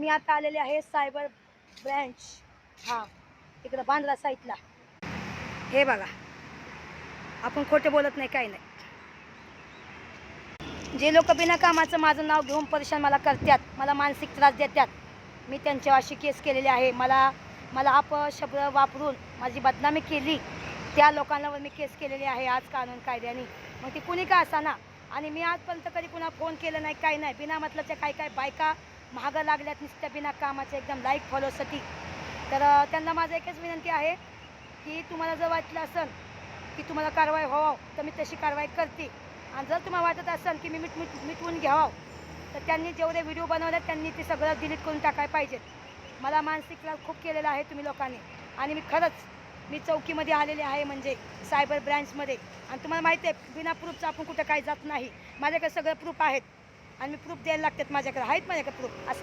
मी आता आलेले आहे सायबर ब्रँच. हा इकडं बांद्रा साईटला हे बघा आपण खोटे बोलत नाही काही नाही. जे लोक बिना कामाचं माझं नाव घेऊन परेशान मला करतात मला मानसिक त्रास देतात मी त्यांच्या अशी केस केलेली आहे. मला मला अपशब्द वापरून माझी बदनामी केली त्या लोकांवर मी केस केलेली आहे आज कानून कायद्याने. मग ती कुणी का असाना? आणि मी आजपर्यंत कधी कुणा फोन केलं नाही काही नाही. बिना मतलबच्या काय काय बायका महागं लागल्यात नुसत्या बिना कामाचं एकदम लाईक फॉलोसाठी तर त्यांना माझं एकच विनंती आहे की तुम्हाला जर वाटलं असेल की तुम्हाला कारवाई व्हावं तर मी तशी कारवाई करते. आणि जर तुम्हाला वाटत असेल की मी मिट मिट मिटवून घ्यावं तर त्यांनी जेवढे व्हिडिओ बनवले त्यांनी ते सगळं डिलीट करून टाकायला पाहिजेत. मला मानसिक त्रास खूप केलेला आहे तुम्ही लोकांनी. आणि मी खरंच मी चौकीमध्ये आलेले आहे म्हणजे सायबर ब्रँचमध्ये आणि तुम्हाला माहिती आहे बिना प्रूफचं आपण कुठं काही जात नाही. माझ्याकडे सगळं प्रूफ आहेत. आणि मी प्रूफ द्यायला लागतात माझ्याकडे आहेत माझ्याकडे प्रूफ. असं